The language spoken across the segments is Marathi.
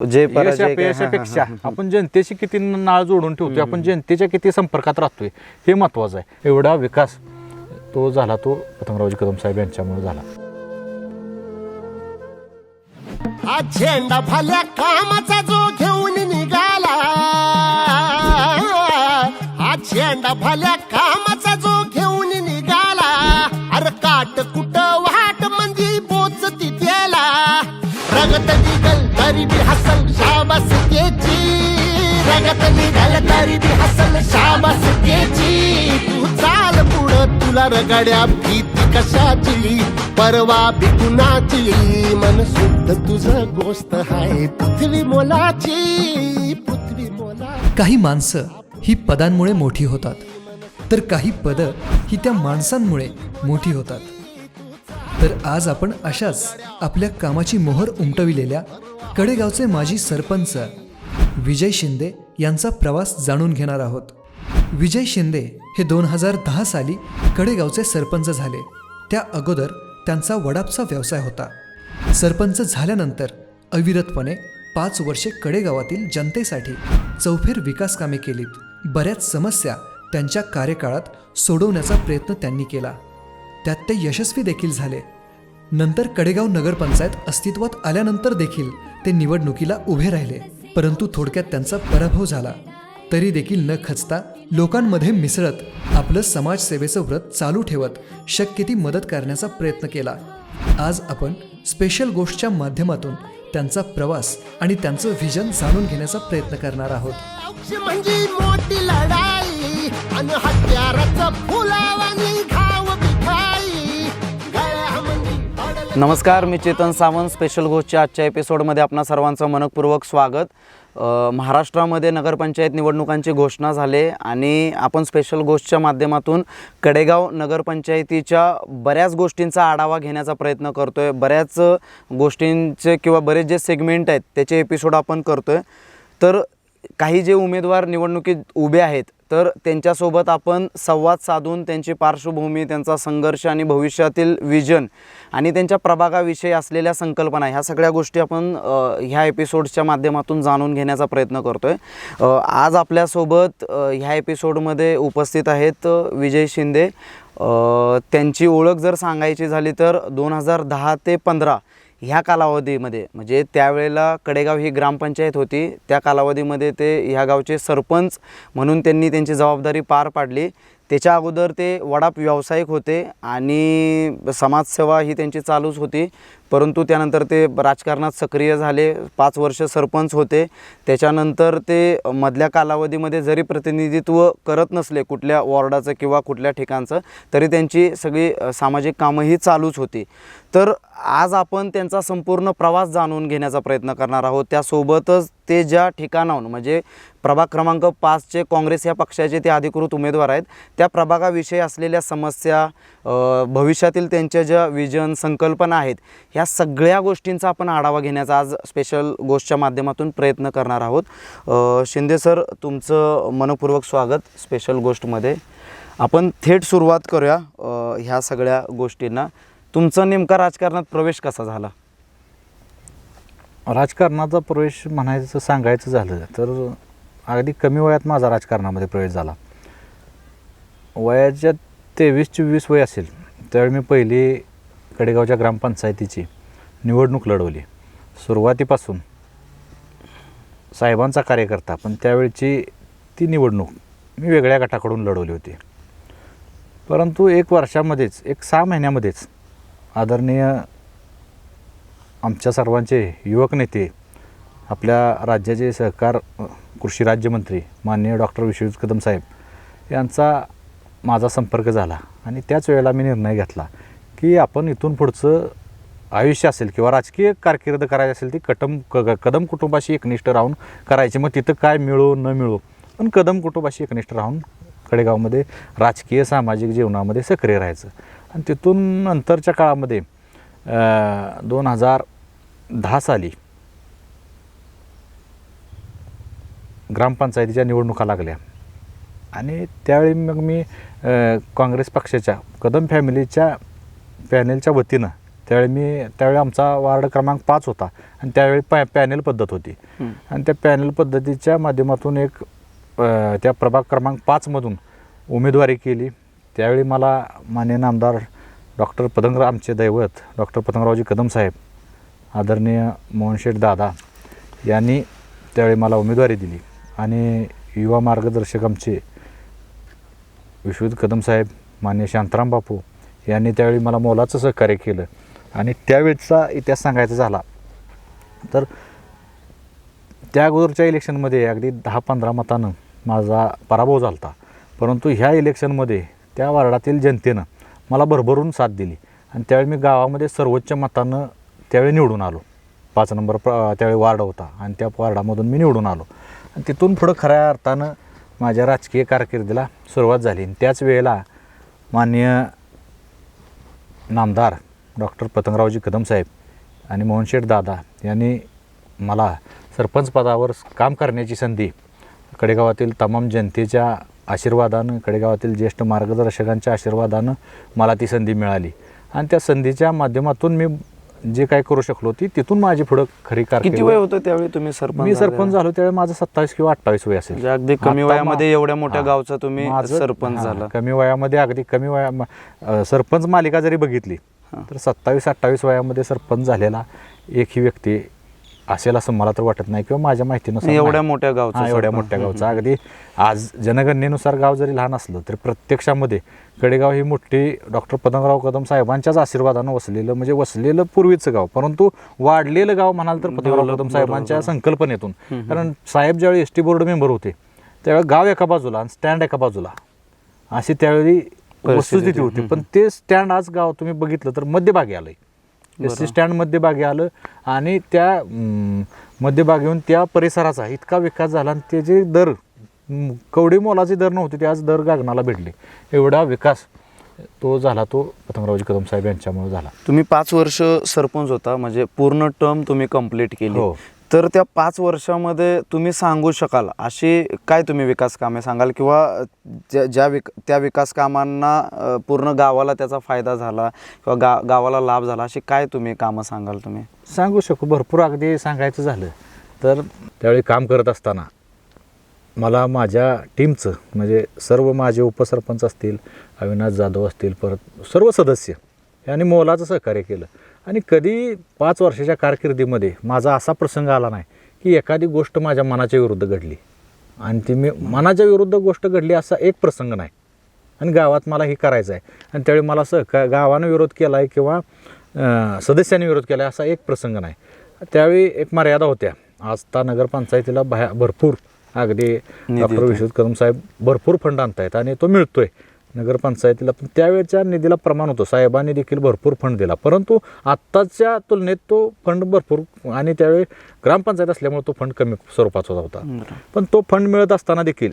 जे अपयशापेक्षा. आपण जनतेशी किती नाळ जोडून ठेवतोय आपण जनतेच्या किती संपर्कात राहतोय हे महत्वाचं आहे. एवढा विकास तो झाला तो पतंगरावजी कदम साहेब यांच्यामुळे झाला. हा झेंडा भल्या कामाचा जो घेऊन निघाला हा झेंडा भल्या तरी हसल शाबास त्याची तू चाल पुढं तुला रगड्या भीती कशाची? परवा बिकुनाची मन शुद्ध तुझं गोष्ट आहे पृथ्वी मोलाची पृथ्वी मोला. काही माणसं ही पदांमुळे मोठी होतात. तर काही पदं ही त्या माणसांमुळे मोठी होतात. तर आज आपण अशाच आपल्या कामाची मोहर उमटविलेल्या कडेगावचे माजी सरपंच विजय शिंदे यांचा प्रवास जाणून घेणार आहोत. विजय शिंदे हे दोन हजार दहा साली कडेगावचे सरपंच झाले. त्या अगोदर त्यांचा वडापचा व्यवसाय होता. सरपंच झाल्यानंतर अविरतपणे पाच वर्षे कडेगावातील जनतेसाठी चौफेर विकास कामे केलीत. बऱ्याच समस्या त्यांच्या कार्यकाळात सोडवण्याचा प्रयत्न त्यांनी केला. त्यात ते यशस्वी देखील झाले. नंतर कडेगाव नगरपंचायत अस्तित्वात आल्यानंतर देखील ते निवडणुकीला उभे राहिले. परंतु थोडक्यात त्यांचा पराभव झाला. तरी देखील न खचता लोकांमध्ये मिसळत आपलं समाजसेवेचं व्रत चालू ठेवत शक्य ती मदत करण्याचा प्रयत्न केला. आज आपण स्पेशल गोष्टच्या माध्यमातून त्यांचा प्रवास आणि त्यांचं व्हिजन जाणून घेण्याचा प्रयत्न करणार आहोत. नमस्कार मी चेतन सावंत. स्पेशल गोष्टच्या आजच्या एपिसोडमध्ये आपणा सर्वांचं मनपूर्वक स्वागत. महाराष्ट्रामध्ये नगरपंचायत निवडणुकांची घोषणा झाले आणि आपण स्पेशल गोष्टच्या माध्यमातून कडेगाव नगरपंचायतीच्या बऱ्याच गोष्टींचा आढावा घेण्याचा प्रयत्न करतो आहे बऱ्याच गोष्टींचे किंवा बरेच जे सेगमेंट आहेत त्याचे एपिसोड आपण करतो आहे तर काही जे उमेदवार निवडणुकीत उभे आहेत तर त्यांच्यासोबत आपण संवाद साधून त्यांची पार्श्वभूमी त्यांचा संघर्ष आणि भविष्यातील विजन आणि त्यांच्या प्रभागाविषयी असलेल्या संकल्पना ह्या सगळ्या गोष्टी आपण ह्या एपिसोडच्या माध्यमातून जाणून घेण्याचा प्रयत्न करतो आहे आज आपल्यासोबत ह्या एपिसोडमध्ये उपस्थित आहेत विजय शिंदे. त्यांची ओळख जर सांगायची झाली तर दोन हजार दहा ते पंधरा ह्या कालावधीमध्ये म्हणजे त्यावेळेला कडेगाव ही ग्रामपंचायत होती त्या कालावधीमध्ये ते ह्या गावचे सरपंच म्हणून त्यांनी त्यांची जबाबदारी पार पाडली. त्याच्या अगोदर ते वडाप व्यावसायिक होते आणि समाजसेवा ही त्यांची चालूच होती. परंतु त्यानंतर ते राजकारणात सक्रिय झाले. पाच वर्ष सरपंच होते. त्याच्यानंतर ते मधल्या कालावधीमध्ये जरी प्रतिनिधित्व करत नसले कुठल्या वॉर्डाचं किंवा कुठल्या ठिकाणचं तरी त्यांची सगळी सामाजिक कामंही चालूच होती. तर आज आपण त्यांचा संपूर्ण प्रवास जाणून घेण्याचा प्रयत्न करणार आहोत. त्यासोबतच ते ज्या ठिकाणाहून म्हणजे प्रभाग क्रमांक पाचचे काँग्रेस या पक्षाचे ते अधिकृत उमेदवार आहेत त्या प्रभागाविषयी असलेल्या समस्या भविष्यातील त्यांच्या ज्या विजन संकल्पना आहेत ह्या सगळ्या गोष्टींचा आपण आढावा घेण्याचा आज स्पेशल गोष्टच्या माध्यमातून प्रयत्न करणार आहोत. शिंदे सर तुमचं मनपूर्वक स्वागत स्पेशल गोष्टमध्ये आपण थेट सुरुवात करूया ह्या सगळ्या गोष्टींना. तुमचा नेमका राजकारणात प्रवेश कसा झाला? राजकारणाचा प्रवेश म्हणायचं सांगायचं झालं तर अगदी कमी वयात माझा राजकारणामध्ये प्रवेश झाला. वयाच्या तेवीस चोवीस वय असेल त्यावेळी मी पहिली कडेगावच्या ग्रामपंचायतीची. निवडणूक लढवली. सुरुवातीपासून साहेबांचा कार्यकर्ता पण त्यावेळची ती निवडणूक मी वेगळ्या गटाकडून लढवली होती. परंतु एक वर्षामध्येच एक सहा महिन्यामध्येच आदरणीय आमच्या सर्वांचे युवक नेते आपल्या राज्याचे सहकार कृषी राज्यमंत्री माननीय डॉक्टर विश्वजित कदम साहेब यांचा माझा संपर्क झाला. आणि त्याच वेळेला मी निर्णय घेतला की आपण इथून पुढचं आयुष्य असेल किंवा राजकीय कारकीर्द करायची असेल ती कटम क कदम कुटुंबाशी एकनिष्ठ राहून करायची. मग तिथं काय मिळो न मिळो? पण कदम कुटुंबाशी एकनिष्ठ राहून कडेगावमध्ये राजकीय सामाजिक जीवनामध्ये सक्रिय राहायचं. आणि तिथून नंतरच्या काळामध्ये दोन हजार दहा साली ग्रामपंचायतीच्या निवडणुका लागल्या. आणि त्यावेळी मग मी काँग्रेस पक्षाच्या कदम फॅमिलीच्या पॅनेलच्या वतीनं त्यावेळी मी त्यावेळी आमचा वार्ड क्रमांक पाच होता. आणि त्यावेळी पॅ पॅनेल पद्धत होती. आणि त्या पॅनेल पद्धतीच्या माध्यमातून एक त्या प्रभाग क्रमांक पाचमधून उमेदवारी केली. त्यावेळी मला मान्य नामदार डॉक्टर पतंगराव आमचे दैवत डॉक्टर पतंगरावजी कदम साहेब आदरणीय मोहनशेठ दादा यांनी त्यावेळी मला उमेदवारी दिली. आणि युवा मार्गदर्शक आमचे विश्वजित कदम साहेब मान्य शांताराम बापू यांनी त्यावेळी मला मोलाचं सहकार्य केलं. आणि त्यावेळचा इतिहास सांगायचा झाला तर त्या अगोदरच्या इलेक्शनमध्ये अगदी दहा पंधरा मतानं माझा पराभव झाला होता परंतु ह्या इलेक्शनमध्ये त्या वार्डातील जनतेनं मला भरभरून साथ दिली आणि त्यावेळी मी गावामध्ये सर्वोच्च मतानं त्यावेळी निवडून आलो. पाच नंबर प्र त्यावेळी वार्ड होता आणि त्या वार्डामधून मी निवडून आलो. आणि तिथून पुढं खऱ्या अर्थानं माझ्या राजकीय कारकिर्दीला सुरुवात झाली. आणि त्याच वेळेला माननीय नामदार डॉक्टर पतंगरावजी कदम साहेब आणि मोहनशेठ दादा यांनी मला सरपंच पदावर काम करण्याची संधी कडेगावातील तमाम जनतेच्या आशीर्वादानं कडेगावातील ज्येष्ठ मार्गदर्शकांच्या आशीर्वादानं मला ती संधी मिळाली आणि त्या संधीच्या माध्यमातून मी जे काय करू शकलो ती तिथून माझी पुढं खरी किती कारकीर्द वय होतं त्यावेळी तुम्ही सरपंच मी? सरपंच झालो त्यावेळी माझं सत्तावीस किंवा अठ्ठावीस वय असेल म्हणजे अगदी कमी वयामध्ये एवढ्या मोठ्या. गावचा तुम्ही सरपंच झाला कमी वयामध्ये अगदी कमी वया सरपंच मालिका जरी बघितली तर सत्तावीस अठ्ठावीस वयामध्ये सरपंच झालेला एकही व्यक्ती असेल असं मला तर वाटत नाही किंवा माझ्या माहितीनुसार एवढ्या. मोठ्या गावचा हा, एवढ्या. मोठ्या गावचा अगदी आज जनगणनेनुसार गाव जरी लहान असलं तरी प्रत्यक्षामध्ये कडेगाव ही मोठी डॉक्टर पतंगराव कदम साहेबांच्याच आशीर्वादानं वसलेलं म्हणजे वसलेलं पूर्वीचं गाव परंतु वाढलेलं गाव म्हणाल तर Develop, कदम साहेबांच्या. संकल्पनेतून कारण साहेब ज्यावेळी एस टी बोर्ड मेंबर होते त्यावेळी गाव एका बाजूला आणि स्टँड एका बाजूला अशी त्यावेळी वस्तुस्थिती होती. पण ते स्टँड आज गाव तुम्ही बघितलं तर मध्यभागी आलंय. एस टी स्टँड मध्यभागी आलं आणि त्या मध्यभागी येऊन त्या परिसराचा इतका विकास झाला आणि त्याचे दर अं, कवडी मोलाचे दर नव्हते ते आज दर गगनाला भेटले. एवढा विकास तो झाला तो पतंगरावजी कदम साहेब यांच्यामुळे झाला. तुम्ही पाच वर्ष सरपंच होता म्हणजे पूर्ण टर्म तुम्ही कंप्लीट केली. हो. तर त्या पाच वर्षामध्ये तुम्ही सांगू शकाल अशी काय तुम्ही विकास कामे सांगाल किंवा ज्या ज्या विक त्या विकास कामांना पूर्ण गावाला त्याचा फायदा झाला किंवा गा गावाला लाभ झाला अशी काय तुम्ही कामं सांगाल तुम्ही? सांगू शकू. भरपूर अगदी सांगायचं झालं. तर त्यावेळी काम करत असताना मला माझ्या टीमचं म्हणजे सर्व माझे उपसरपंच असतील अविनाश जाधव असतील परत सर्व सदस्य यांनी मोलाचं सहकार्य केलं. आणि कधी पाच वर्षाच्या कारकिर्दीमध्ये माझा असा प्रसंग आला नाही की एखादी गोष्ट माझ्या मनाच्या विरुद्ध घडली. आणि ती मी मनाच्या विरुद्ध गोष्ट घडली असा एक प्रसंग नाही. आणि गावात मला हे करायचं आहे आणि त्यावेळी मला सहका गावानं विरोध केला आहे किंवा सदस्यांनी विरोध केला आहे असा एक प्रसंग नाही. त्यावेळी एक मर्यादा होत्या. आजता नगरपंचायतीला बाहेर भरपूर अगदी डॉक्टर येतो. विश्वजित कदम साहेब भरपूर फंड आणतायत आणि तो मिळतोय. नगरपंचायतीला. पण त्यावेळेच्या निधीला प्रमाण होतं. साहेबांनी देखील भरपूर फंड दिला. परंतु आत्ताच्या तुलनेत तो फंड भरपूर आणि त्यावेळी ग्रामपंचायत असल्यामुळे तो फंड कमी स्वरूपाचा होता. पण तो फंड मिळत असताना देखील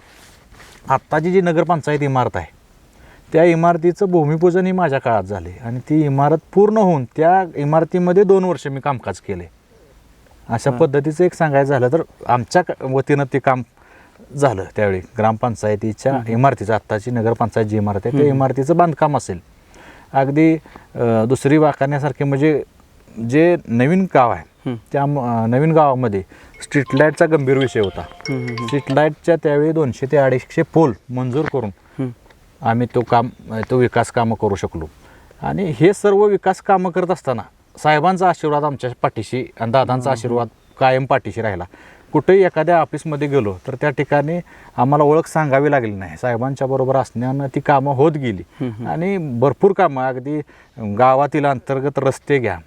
आत्ताची जी नगरपंचायत इमारत आहे त्या इमारतीचं भूमिपूजन ही माझ्या काळात झाले. आणि ती इमारत पूर्ण होऊन त्या इमारतीमध्ये दोन वर्ष मी कामकाज केले. अशा पद्धतीचं एक सांगायचं झालं तर आमच्या वतीनं ते काम झालं त्यावेळी. ग्रामपंचायतीच्या इमारतीचं आत्ताची नगरपंचायत जी इमारत आहे त्या इमारतीचं बांधकाम असेल. अगदी दुसरी वाकारण्यासारखे म्हणजे जे नवीन गाव आहे त्या नवीन गावामध्ये स्ट्रीट लाईटचा गंभीर विषय होता. स्ट्रीट लाईटच्या त्यावेळी दोनशे ते अडीचशे पोल मंजूर करून आम्ही तो काम तो विकास कामं करू शकलो. आणि हे सर्व विकास कामं करत असताना साहेबांचा आशीर्वाद आमच्या पाठीशी आणि दादांचा आशीर्वाद कायम पाठीशी राहिला. कुठेही एखाद्या ऑफिसमध्ये गेलो तर त्या ठिकाणी आम्हाला ओळख सांगावी लागली नाही. साहेबांच्या बरोबर असण्यानं ती कामं होत गेली. आणि भरपूर कामं. अगदी गावातील अंतर्गत रस्ते घ्या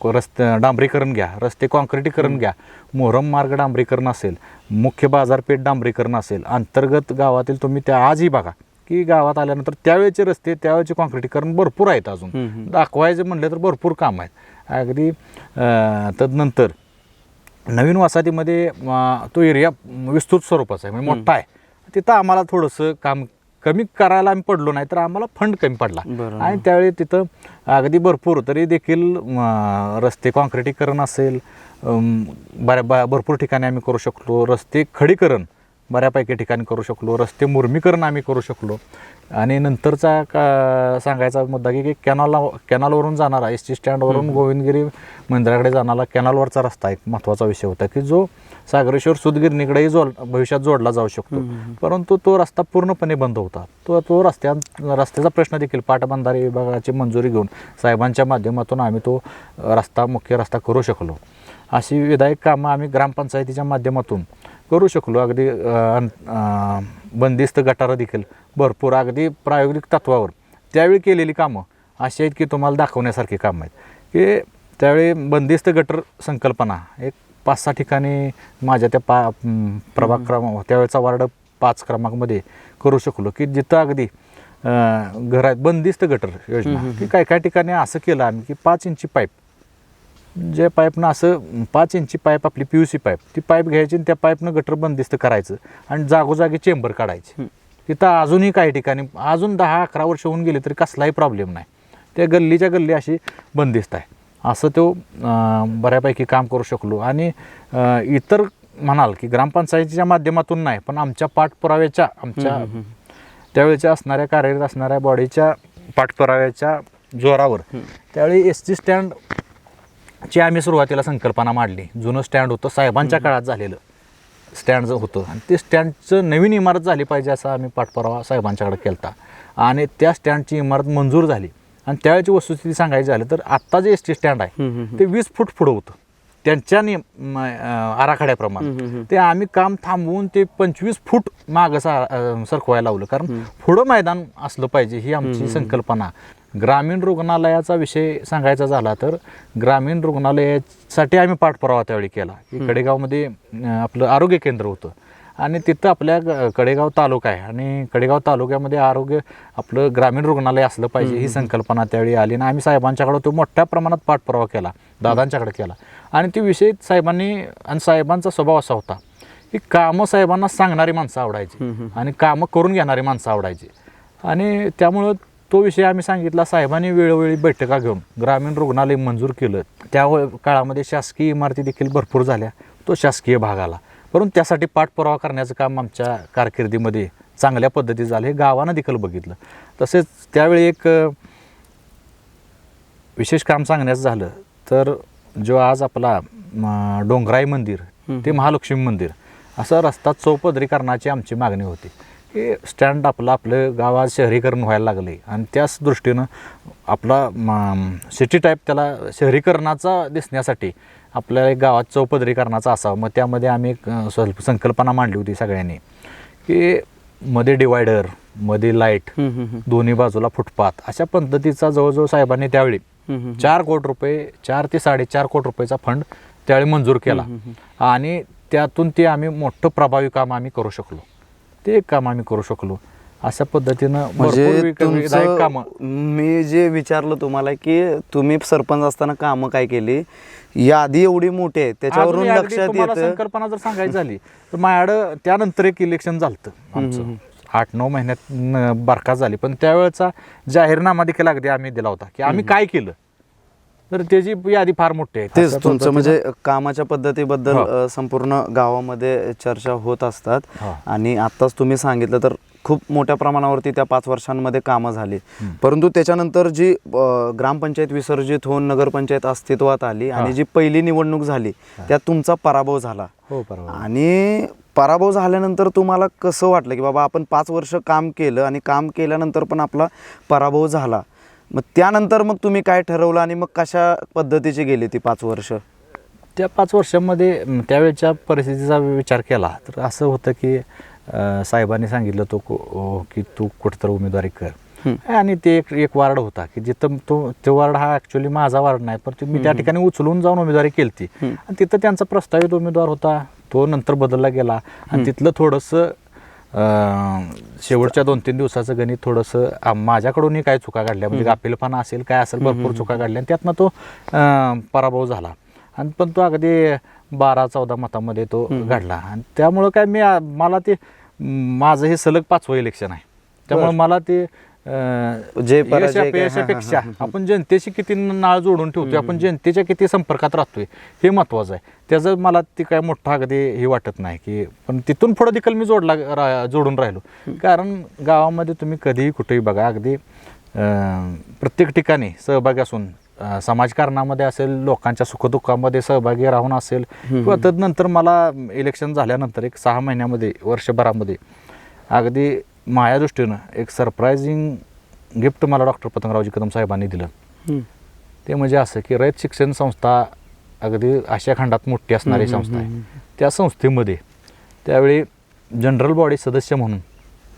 रस्ते डांबरीकरण घ्या रस्ते कॉन्क्रिटीकरण घ्या. मोहरम मार्ग डांबरीकरण असेल मुख्य बाजारपेठ डांबरीकरण असेल अंतर्गत गावातील तुम्ही त्या आजही बघा की गावात आल्यानंतर त्यावेळेचे रस्ते त्यावेळेचे कॉन्क्रिटीकरण भरपूर आहेत अजून. दाखवायचे म्हणले तर भरपूर काम आहेत. अगदी तदनंतर नवीन वसाहतीमध्ये तो एरिया विस्तृत स्वरूपाचा आहे म्हणजे मोठा आहे. तिथं आम्हाला थोडंसं काम कमी करायला आम्ही पडलो नाही तर आम्हाला फंड कमी पडला. आणि त्यावेळी तिथं अगदी भरपूर तरी देखील रस्ते कॉन्क्रिटीकरण असेल बऱ्या बा भरपूर ठिकाणी आम्ही करू शकलो. रस्ते खडीकरण बऱ्यापैकी ठिकाणी करू शकलो रस्ते मुर्मीकरण आम्ही करू शकलो. आणि नंतरचा का सांगायचा मुद्दा की की कॅनॉलला कॅनॉलवरून जाणारा एस टी स्टँडवरून गोविंदगिरी मंदिराकडे जाणारा कॅनॉलवरचा रस्ता एक महत्त्वाचा विषय होता की जो सागरेश्वर सुदगिरणीकडेही जोड भविष्यात जोडला जाऊ शकतो. परंतु तो रस्ता पूर्णपणे बंद होता. तो तो रस्त्या रस्त्याचा प्रश्न देखील पाटबंधारे विभागाची मंजुरी घेऊन साहेबांच्या माध्यमातून आम्ही तो रस्ता मुख्य रस्ता करू शकलो. अशी विधायक कामं आम्ही ग्रामपंचायतीच्या माध्यमातून करू शकलो. अगदी बंदिस्त गटारं देखील भरपूर अगदी प्रायोगिक तत्वावर. त्यावेळी केलेली कामं अशी आहेत की तुम्हाला दाखवण्यासारखी कामं आहेत. की त्यावेळी बंदिस्त गटर संकल्पना एक पाच सहा ठिकाणी माझ्या त्या पा प्रभाग क्रमांक त्यावेळेचा वार्ड पाच क्रमांकमध्ये करू शकलो की जिथं अगदी घरात बंदिस्त गटर योजना की काय काय ठिकाणी असं केलं आम्ही की पाच इंची पाईप जे पाईपनं असं पाच इंची पाईप आपली पी यू सी पाईप ती पाईप घ्यायची आणि त्या पाईपनं गटर बंदिस्त करायचं आणि जागोजागी चेंबर काढायचे. तिथं अजूनही काही ठिकाणी अजून दहा अकरा वर्ष होऊन गेले तरी कसलाही प्रॉब्लेम नाही. त्या गल्लीच्या गल्ली अशी बंदिस्त आहे. असं तो बऱ्यापैकी काम करू शकलो. आणि इतर म्हणाल की ग्रामपंचायतीच्या माध्यमातून नाही पण आमच्या पाठपुराव्याच्या आमच्या त्यावेळेच्या असणाऱ्या कार्यरत असणाऱ्या बॉडीच्या पाठपुराव्याच्या जोरावर त्यावेळी एस टी स्टँड ची आम्ही सुरुवातीला संकल्पना मांडली जुनं स्टँड होतं साहेबांच्या काळात झालेलं. स्टँड होतं. आणि ते स्टँडचं नवीन इमारत झाली पाहिजे असा आम्ही पाठपुरावा साहेबांच्याकडे केला आणि त्या स्टँडची इमारत मंजूर झाली. आणि त्यावेळेची वस्तुस्थिती सांगायची झाली तर आत्ता जे एस टी स्टँड आहे ते वीस फूट पुढं होतं. त्यांच्या नियम म, अं, आराखड्याप्रमाणे. ते आम्ही काम थांबवून ते पंचवीस फूट मागं सरकवायला लावलं. कारण पुढं मैदान असलं पाहिजे ही आमची संकल्पना. ग्रामीण रुग्णालयाचा विषय सांगायचा झाला तर ग्रामीण रुग्णालयासाठी आम्ही पाठपुरावा त्यावेळी केला. की कडेगावमध्ये आपलं आरोग्य केंद्र होतं. आणि तिथं आपल्या कडेगाव तालुका आहे. आणि कडेगाव तालुक्यामध्ये आरोग्य आपलं ग्रामीण रुग्णालय असलं पाहिजे ही संकल्पना त्यावेळी आली. आणि आम्ही साहेबांच्याकडे तो मोठ्या प्रमाणात पाठपुरावा केला. दादांच्याकडे केला. आणि ती विषय साहेबांनी आणि साहेबांचा स्वभाव असा होता की कामं साहेबांना सांगणारी माणसं आवडायची आणि कामं करून घेणारी माणसं आवडायची. आणि त्यामुळं तो विषय आम्ही सांगितला साहेबांनी वेळोवेळी बैठका घेऊन ग्रामीण रुग्णालय मंजूर केलं. त्या काळामध्ये शासकीय इमारती देखील भरपूर झाल्या तो शासकीय भाग आला. परंतु त्यासाठी पाठपुरावा करण्याचं काम आमच्या कारकिर्दीमध्ये चांगल्या पद्धतीत झालं हे गावानं देखील बघितलं. तसेच त्यावेळी एक विशेष काम सांगण्याचं झालं तर जो आज आपला डोंगराई मंदिर ते महालक्ष्मी मंदिर असा रस्ता चौपदरीकरणाची आमची मागणी होती. की स्टँड आपलं आपलं गावात शहरीकरण व्हायला लागले. आणि त्याच दृष्टीनं आपला सिटी टाईप त्याला शहरीकरणाचा दिसण्यासाठी आपल्या एक गावात चौपदरीकरणाचा असावं. मग त्यामध्ये आम्ही एक स्वल्प संकल्पना मांडली होती सगळ्यांनी. की मध्ये डिवायडरमध्ये लाइट दोन्ही बाजूला फुटपाथ अशा पद्धतीचा जवळजवळ साहेबांनी त्यावेळी चार कोटी रुपये चार ते साडेचार कोटी रुपयाचा फंड त्यावेळी मंजूर केला. आणि त्यातून ते आम्ही मोठं प्रभावी काम आम्ही करू शकलो. ते काम आम्ही करू शकलो. अशा पद्धतीनं म्हणजे कामं. मी जे विचारलं तुम्हाला की तुम्ही सरपंच असताना कामं काय केली? यादी एवढी मोठी आहे त्याच्यावरून लक्षात येतं संकल्पना जर सांगायची झाली तर माझ्याकडं त्यानंतर एक इलेक्शन झालं आमचं. आठ नऊ महिन्यात बरखास्त झाली. पण त्यावेळेचा जाहीरनामा देखील अगदी आम्ही दिला होता की आम्ही काय केलं? तर त्याची यादी फार मोठी आहे. तेच तुमचं म्हणजे कामाच्या पद्धतीबद्दल हो. संपूर्ण गावामध्ये चर्चा होत असतात. हो. आणि आत्ताच तुम्ही सांगितलं तर खूप मोठ्या प्रमाणावरती त्या पाच वर्षांमध्ये कामं झाली. परंतु त्याच्यानंतर जी ग्रामपंचायत विसर्जित होऊन नगरपंचायत अस्तित्वात आली आणि जी पहिली निवडणूक झाली त्यात तुमचा पराभव झाला. हो आणि पराभव झाल्यानंतर तुम्हाला कसं वाटलं की बाबा आपण पाच वर्ष काम केलं आणि काम केल्यानंतर पण आपला पराभव झाला? मग त्यानंतर मग तुम्ही काय ठरवलं आणि मग कशा पद्धतीची गेली ती पाच वर्ष? त्या पाच वर्षांमध्ये त्यावेळच्या परिस्थितीचा विचार केला. तर असं होतं की अ, साहेबांनी सांगितलं तो को- तू कुठं तर उमेदवारी कर. आणि ते एक एक वार्ड होता की जिथं तो तो वार्ड हा ॲक्च्युली माझा वार्ड नाही पण ते मी त्या ठिकाणी उचलून जाऊन उमेदवारी केली आणि तिथं त्यांचा प्रस्तावित उमेदवार होता. तो नंतर बदलला गेला. आणि तिथलं थोडंसं शेवटच्या दोन तीन दिवसाचं गणित थोडंसं माझ्याकडूनही काय चुका काढल्या म्हणजे गाफीलपणा असेल काय असेल भरपूर चुका काढल्या आणि त्यातनं तो पराभव झाला. आणि पण तो अगदी बारा चौदा मतामध्ये तो घडला. आणि त्यामुळं काय मी मला ते माझं हे सलग पाचवं इलेक्शन आहे. त्यामुळे मला ते जे पराजय काय- हा, हा, हा, आपण जनतेशी किती नाळ जोडून ठेवतोय आपण जनतेच्या किती संपर्कात राहतोय हे महत्वाचं आहे. त्याचं मला ती काय मोठं अगदी हे वाटत नाही की पण तिथून पुढं देखील मी जोडला रा- जोडून राहिलो. कारण गावामध्ये तुम्ही कधीही कुठेही बघा अगदी अं, प्रत्येक ठिकाणी सहभागी असून अं, समाजकारणामध्ये असेल लोकांच्या सुखदुःखामध्ये सहभागी राहून असेल किंवा तदनंतर मला इलेक्शन झाल्यानंतर एक सहा महिन्यामध्ये वर्षभरामध्ये अगदी माझ्या दृष्टीनं एक सरप्रायझिंग गिफ्ट मला डॉक्टर पतंगरावजी कदम साहेबांनी दिलं. ते म्हणजे असं की रयत शिक्षण संस्था अगदी आशिया खंडात मोठी असणारी संस्था आहे. त्या संस्थेमध्ये त्यावेळी जनरल बॉडी सदस्य म्हणून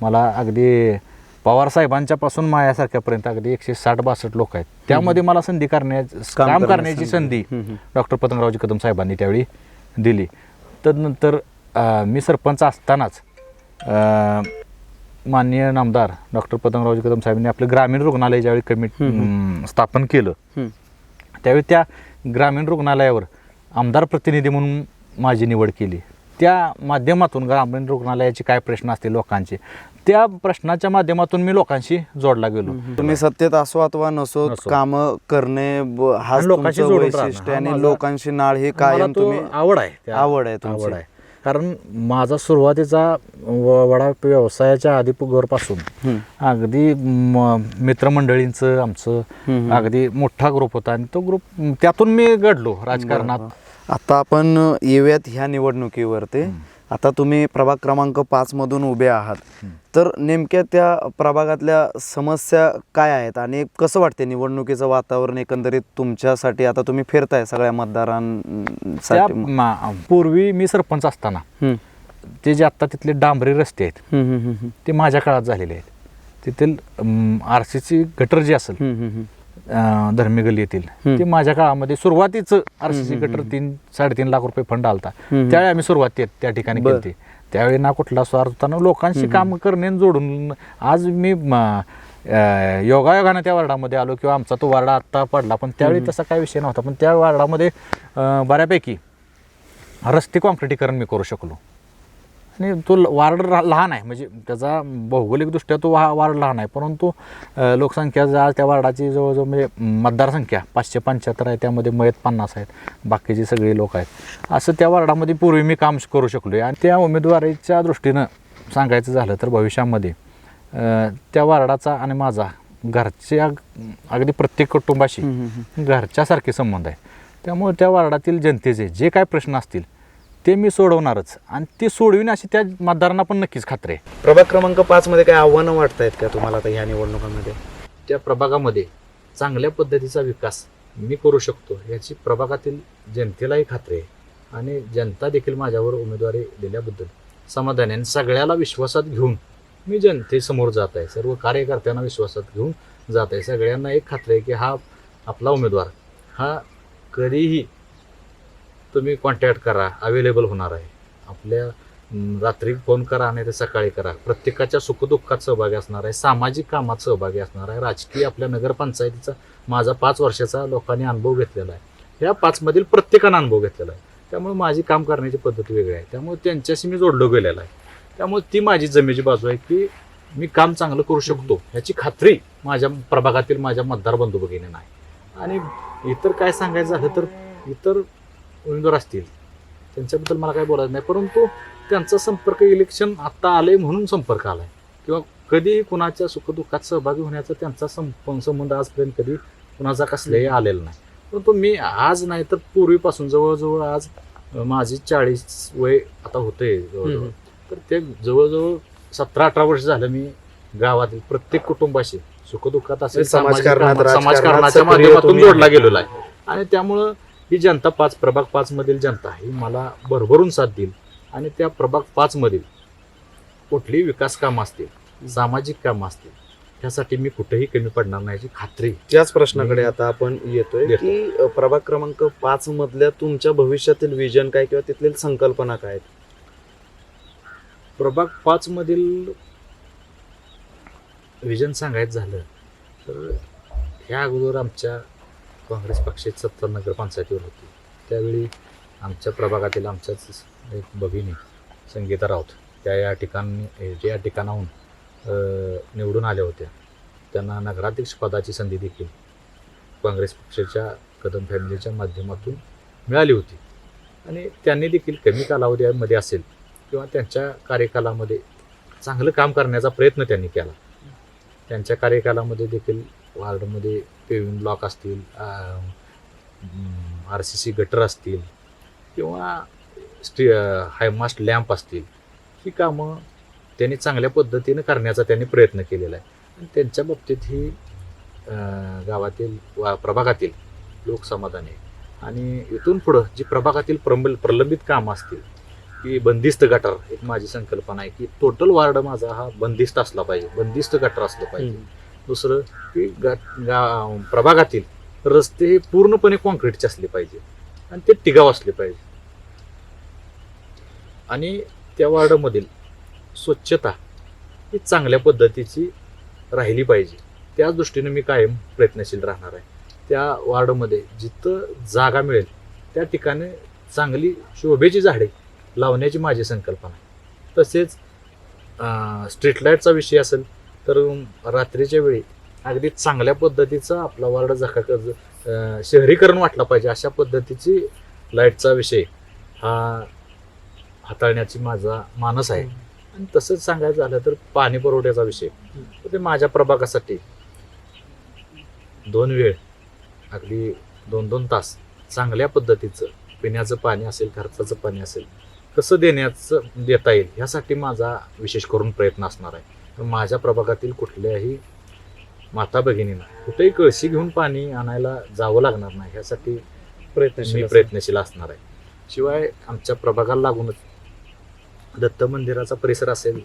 मला अगदी पवार साहेबांच्या पासून माझ्यासारख्यापर्यंत अगदी एकशे साठ बासष्ट लोक आहेत. त्यामध्ये मला संधी करण्या काम करण्याची करण्याची संधी. डॉक्टर पतंगरावजी कदम साहेबांनी त्यावेळी दिली. तदनंतर मी सरपंच असतानाच माननीय नामदार डॉक्टर पतंगरावजी कदम साहेबांनी आपलं ग्रामीण रुग्णालय ज्यावेळी कमिट अं, स्थापन केलं. त्यावेळी त्या ग्रामीण रुग्णालयावर आमदार प्रतिनिधी म्हणून माझी निवड केली त्या माध्यमातून ग्रामीण रुग्णालयाचे काय प्रश्न असतील लोकांचे त्या प्रश्नाच्या माध्यमातून मी लोकांशी जोडला गेलो तुम्ही सत्तेत असो अथवा नसो. काम करणे हा लोकांशी. वैशिष्ट्य आणि लोकांशी नाळ ही कायम तो तुम्ही आवड आहे आवड आहे. आवड आहे कारण माझा सुरुवातीचा वडा व्यवसायाच्या आधी हम्म. अगदी मित्रमंडळींचं आमचं अगदी मोठा ग्रुप होता आणि तो ग्रुप त्यातून मी घडलो राजकारणात. आता आपण येऊयात ह्या निवडणुकीवरती. आता तुम्ही प्रभाग क्रमांक पाच मधून उभे आहात. तर नेमक्या त्या प्रभागातल्या समस्या काय आहेत आणि कसं वाटते निवडणुकीचं वातावरण एकंदरीत तुमच्यासाठी? आता तुम्ही फिरताय सगळ्या मतदारांसाठी. पूर्वी मी सरपंच असताना. ते जे आता तिथले डांबरी रस्ते आहेत ते माझ्या काळात झालेले आहेत. तेथील आर सीची गटर जी असेल हम्म, हम्म, हम्म. अं, धर्मी गल्ली येथील हम्म. ते माझ्या काळामध्ये सुरुवातीच आरसीसी गटर तीन साडेतीन लाख रुपये फंड आलता. त्यावेळी आम्ही सुरुवात त्या ठिकाणी. केली त्यावेळी ना कुठला स्वार्थ होता ना लोकांशी काम करणे जोडून आज मी योगायोगानं त्या वार्डामध्ये आलो किंवा आमचा तो वार्डा आत्ता पडला पण त्यावेळी तसा काही विषय नव्हता पण त्या वार्डामध्ये बऱ्यापैकी रस्ते कॉन्क्रिटीकरण मी करू शकलो आणि तो ल- वार्ड लहान आहे. म्हणजे त्याचा भौगोलिकदृष्ट्या तो वा वार्ड लहान आहे. परंतु लोकसंख्या जा त्या वार्डाची जवळजवळ म्हणजे मतदारसंख्या पाचशे पंच्याहत्तर आहे. त्यामध्ये मयत पन्नास आहेत. बाकीचे सगळे लोक आहेत. असं त्या वार्डामध्ये पूर्वी मी काम करू शकलो आणि त्या उमेदवारीच्या दृष्टीनं सांगायचं झालं तर भविष्यामध्ये त्या वार्डाचा आणि माझा घरच्या अगदी प्रत्येक कुटुंबाशी घरच्यासारखे संबंध आहे त्यामुळे त्या वार्डातील जनतेचे जे काय प्रश्न असतील ते मी सोडवणारच. आणि ते सोडवीन अशी त्या मतदारांना पण नक्कीच खात्री आहे. प्रभाग क्रमांक पाच मध्ये काय आव्हानं वाटतायत का तुम्हाला आता ह्या निवडणुकांमध्ये? त्या प्रभागामध्ये चांगल्या पद्धतीचा विकास मी करू शकतो याची प्रभागातील जनतेलाही खात्री आहे. आणि जनता देखील माझ्यावर उमेदवारी दिल्याबद्दल समाधानी आहे. आणि सगळ्याला विश्वासात घेऊन मी जनतेसमोर जात आहे. सर्व कार्यकर्त्यांना विश्वासात घेऊन जात आहे. सगळ्यांना एक खात्री आहे की हा आपला उमेदवार हा कधीही तुम्ही कॉन्टॅक्ट करा. अवेलेबल होणार आहे. आपल्या रात्री फोन करा आणि ते सकाळी करा. प्रत्येकाच्या सुखदुःखात सहभागी असणार आहे. सामाजिक कामात सहभागी असणार आहे. राजकीय आपल्या नगरपंचायतीचा माझा पाच वर्षाचा लोकांनी अनुभव घेतलेला आहे. या पाचमधील प्रत्येकानं अनुभव घेतलेला आहे. त्यामुळे माझी काम करण्याची पद्धत वेगळी आहे. त्यामुळे त्यांच्याशी मी जोडलो गेलेला आहे. त्यामुळे ती माझी जमेची बाजू आहे की मी काम चांगलं करू शकतो. ह्याची खात्री माझ्या प्रभागातील माझ्या मतदार बंधू भगिनी नाही आणि इतर काय सांगायचं झालं तर इतर उमेदवार असतील. त्यांच्याबद्दल मला काही बोलायचं नाही. परंतु त्यांचा संपर्क इलेक्शन आत्ता आले म्हणून संपर्क आलाय. किंवा कधीही कुणाच्या सुखदुःखात सहभागी होण्याचा त्यांचा संप संबंध आजपर्यंत कधी कुणाचा कसलाही आलेला नाही. परंतु मी आज नाही तर पूर्वीपासून जवळजवळ आज माझी चाळीस वय आता होतंय जवळजवळ. तर ते जवळजवळ सतरा अठरा वर्ष झालं मी गावातील प्रत्येक कुटुंबाशी सुखदुःखात असेल समाजकारणाच्या माध्यमातून जोडला गेलेला आहे. आणि त्यामुळं ही जनता पाच प्रभाग पाच मधील जनता ही मला भरभरून साथ देईल आणि त्या प्रभाग पाच मधील कुठलीही विकास कामं असतील सामाजिक कामं असतील त्यासाठी मी कुठेही कमी पडणार नाही याची खात्री त्याच प्रश्नाकडे आता आपण येतोय येतो. की प्रभाग क्रमांक पाच मधल्या तुमच्या भविष्यातील विजन काय किंवा तिथल्या संकल्पना काय? प्रभाग पाच मधील विजन सांगायचं झालं तर ह्या अगोदर आमच्या काँग्रेस पक्षाची सत्ता नगरपंचायतीवर होती. त्यावेळी आमच्या प्रभागातील आमच्याच एक भगिनी संगीता राऊत त्या या ठिकाणी या ठिकाणाहून निवडून आल्या होत्या. त्यांना नगराध्यक्ष पदाची संधी देखील काँग्रेस पक्षाच्या कदम फॅमिलीच्या माध्यमातून मिळाली होती. आणि त्यांनी देखील कमी कालावधीमध्ये असेल किंवा त्यांच्या कार्यकालामध्ये चांगलं काम करण्याचा प्रयत्न त्यांनी केला. त्यांच्या कार्यकालामध्ये देखील वार्डमध्ये पेविंग ब्लॉक असतील आर सी सी गटर असतील किंवा स्टी हायमास्ट लॅम्प असतील ही कामं त्यांनी चांगल्या पद्धतीनं करण्याचा त्यांनी प्रयत्न केलेला आहे. आणि त्यांच्या बाबतीत ही गावातील वा प्रभागातील लोक समाधानी आहे आणि इथून पुढं जी प्रभागातील प्रबल प्रलंबित कामं असतील की बंदिस्त गटार एक माझी संकल्पना आहे की टोटल वार्ड माझा हा बंदिस्त असला पाहिजे बंदिस्त गटार असलं पाहिजे. दुसरं की गा गा प्रभागातील रस्ते हे पूर्णपणे कॉन्क्रीटचे असले पाहिजे. आणि ते टिगाव असले पाहिजे. आणि त्या वार्डामधील स्वच्छता ही चांगल्या पद्धतीची राहिली पाहिजे. त्याच दृष्टीने मी कायम प्रयत्नशील राहणार आहे. त्या वार्डमध्ये जिथं जागा मिळेल त्या ठिकाणी चांगली शोभेची झाडे लावण्याची माझी संकल्पना आहे. तसेच स्ट्रीट लाईटचा विषय असेल तर रात्रीच्या वेळी अगदी चांगल्या पद्धतीचा आपला वार्ड जखा शहरीकरण वाटला पाहिजे. अशा पद्धतीची लाईटचा विषय हा हाताळण्याची माझा मानस आहे. आणि तसंच सांगायचं झालं तर पाणी पुरवठ्याचा विषय. तर ते माझ्या प्रभागासाठी दोन वेळ अगदी दोन दोन तास चांगल्या पद्धतीचं पिण्याचं पाणी असेल खर्चाचं पाणी असेल कसं देण्याचं देता येईल ह्यासाठी माझा विशेष करून प्रयत्न असणार आहे. तर माझ्या प्रभागातील कुठल्याही माता भगिनींना कुठेही कळशी घेऊन पाणी आणायला जावं लागणार नाही ह्यासाठी प्रयत्नशील. प्रयत्नशील असणार आहे शिवाय आमच्या प्रभागाला लागूनच दत्त मंदिराचा परिसर असेल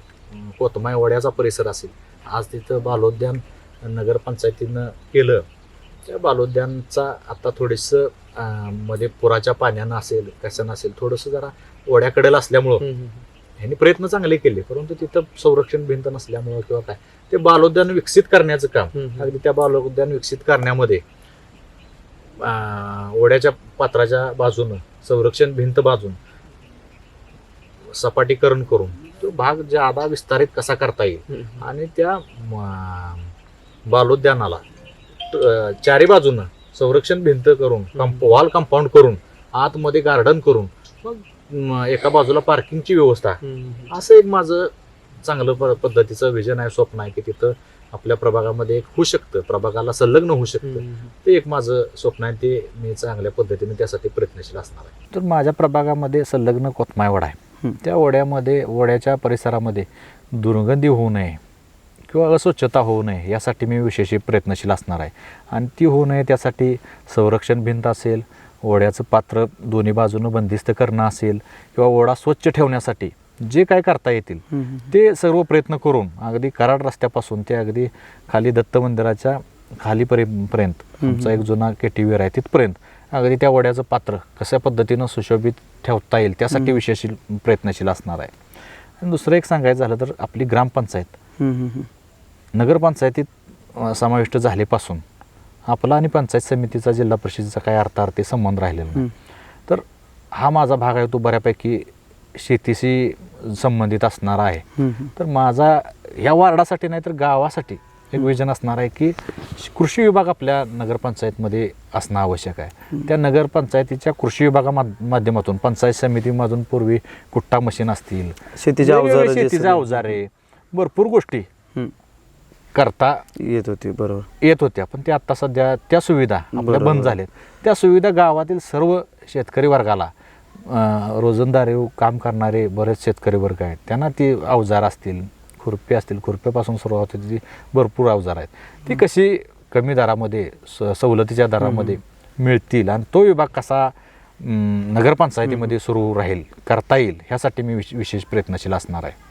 कोतमाय वड्याचा परिसर असेल आज तिथं बालोद्यान नगरपंचायतीनं केलं त्या बालोद्यानचा आता थोडंसं मध्ये पुराच्या पाण्यानं असेल कशानं असेल थोडंसं जरा ओढ्याकडेला असल्यामुळं ह्यांनी प्रयत्न चांगले केले परंतु तिथं संरक्षण भिंत नसल्यामुळं किंवा काय ते बालोद्यान विकसित करण्याचं काम अगदी त्या बालोद्यान विकसित करण्यामध्ये ओढ्याच्या पात्राच्या बाजूनं संरक्षण भिंत बाजून सपाटीकरण करून तो भाग ज्यादा विस्तारित कसा करता येईल? आणि त्या बालोद्यानाला चारी बाजूनं संरक्षण भिंत करून कंप वॉल कंपाऊंड करून आतमध्ये गार्डन करून मग एका बाजूला पार्किंगची व्यवस्था. असं एक माझं चांगलं प- पद्धतीचं विजन आहे स्वप्न आहे की तिथं आपल्या प्रभागामध्ये एक होऊ शकतं. प्रभागाला संलग्न होऊ शकतं. ते एक माझं स्वप्न आहे ते मी चांगल्या पद्धतीने त्यासाठी प्रयत्नशील असणार आहे. तर माझ्या प्रभागामध्ये संलग्न कोतमायवड आहे. त्या ओढ्यामध्ये ओढ्याच्या परिसरामध्ये दुर्गंधी होऊ नये किंवा अस्वच्छता होऊ नये यासाठी मी विशेष प्रयत्नशील असणार आहे. आणि ती होऊ नये त्यासाठी संरक्षण भिंत असेल ओढ्याचं पात्र दोन्ही बाजूनं बंदिस्त करणं असेल किंवा ओढा स्वच्छ ठेवण्यासाठी जे काय करता येतील ते सर्व प्रयत्न करून अगदी कराड रस्त्यापासून ते अगदी खाली दत्त मंदिराच्या खाली परे पर्यंत आमचा एक जुना केटीवेर आहे तिथपर्यंत अगदी त्या वड्याचं पात्र कशा पद्धतीनं सुशोभित ठेवता येईल त्यासाठी विशेष प्रयत्नशील असणार आहे. आणि दुसरं एक सांगायचं झालं तर आपली ग्रामपंचायत. नगरपंचायतीत समाविष्ट झाल्यापासून आपला आणि पंचायत समितीचा जिल्हा परिषदेचा काही अर्थार्थी संबंध राहिलेला नाही. तर हा माझा भाग आहे तो बऱ्यापैकी शेतीशी संबंधित असणारा आहे. तर माझा या वार्डासाठी नाही तर गावासाठी एक विजन असणार आहे की कृषी विभाग आपल्या नगरपंचायतमध्ये असणं आवश्यक आहे. त्या नगरपंचायतीच्या कृषी विभागा माध- माध्यमातून पंचायत समितीमधून पूर्वी कुट्टा मशीन असतील शेतीचे वेगवेगळे अवजारं भरपूर गोष्टी. करता येत होती बरोबर. येत होत्या. पण ते आता सध्या त्या सुविधा आपल्या. बंद झाल्यात. त्या सुविधा गावातील सर्व शेतकरी वर्गाला अं, रोजंदारी काम करणारे बरेच शेतकरी वर्ग आहेत. त्यांना ती अवजार असतील खुरपे असतील. खुरप्यापासून सुरुवात होती ती भरपूर अवजार आहेत. ती कशी कमी दरामध्ये स- सवलतीच्या दरामध्ये मिळतील आणि तो विभाग कसा अं, नगरपंचायतीमध्ये सुरू राहील करता येईल ह्यासाठी मी विश- विशेष प्रयत्नशील असणार आहे.